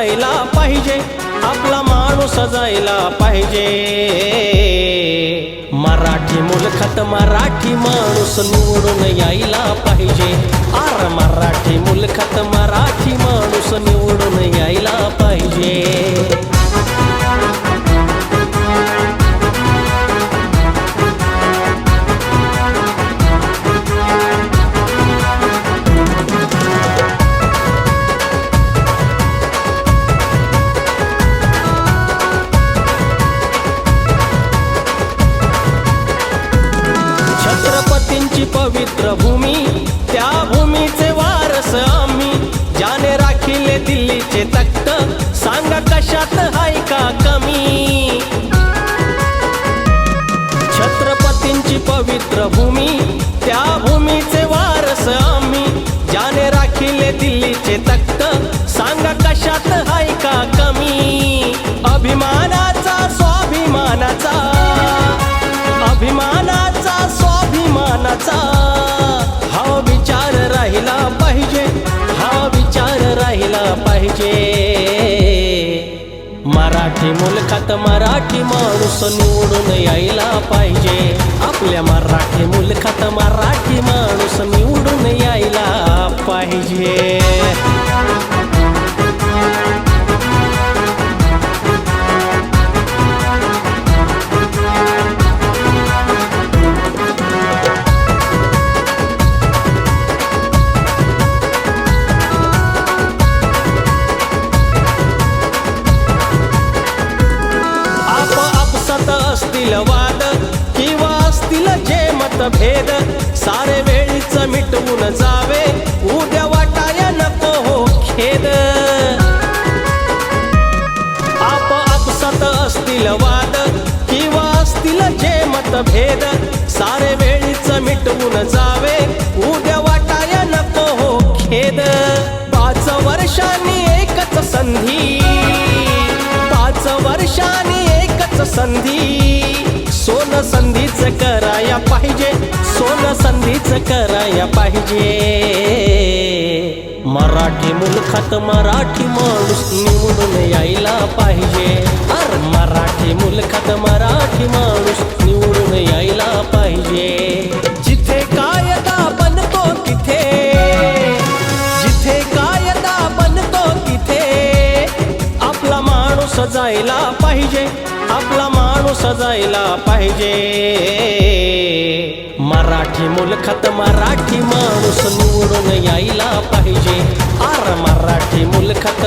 जायला पाहिजे. आपला माणूस जायला पाहिजे. मराठी मुलखात मराठी माणूस निवडून यायला पाहिजे. आर मराठी भूमी त्या भूमीचे वारस आम्ही. ज्याने राखिले दिल्लीचे तख्त सांगा कशात हाय का कमी? छत्रपतींची पवित्र भूमी त्या भूमीचे वारस आम्ही. ज्याने राखिले दिल्लीचे तख्त मराठी मुलखात मराठी माणूस निवडून यायला पाहिजे. आपल्या मराठी मुलखात मराठी माणूस निवडून असतील वाद किंवा असतील जे मतभेद सारे वेळीच मिटवून जावे. उद्या वाटाया नको हो खेद. आप आपसात असतील वाद किंवा असतील जे मतभेद सारे वेळीच मिटवून जावे. उद्या वाटाया नको हो खेद. पाच वर्षांनी एकच संधी. पाच वर्षांनी एकच संधी. संधीच कराया पाहिजे. सोन संधीच कराया पाहिजे. मराठी मुलखात मराठी माणूस निवडून यायला पाहिजे. अर मराठी मुलखात मराठी माणूस सजायला जायला पाहिजे. आपला माणूस सजायला पाहिजे. मराठी मुलखात मराठी माणूस निवडून यायला पाहिजे. आर मराठी मुलखात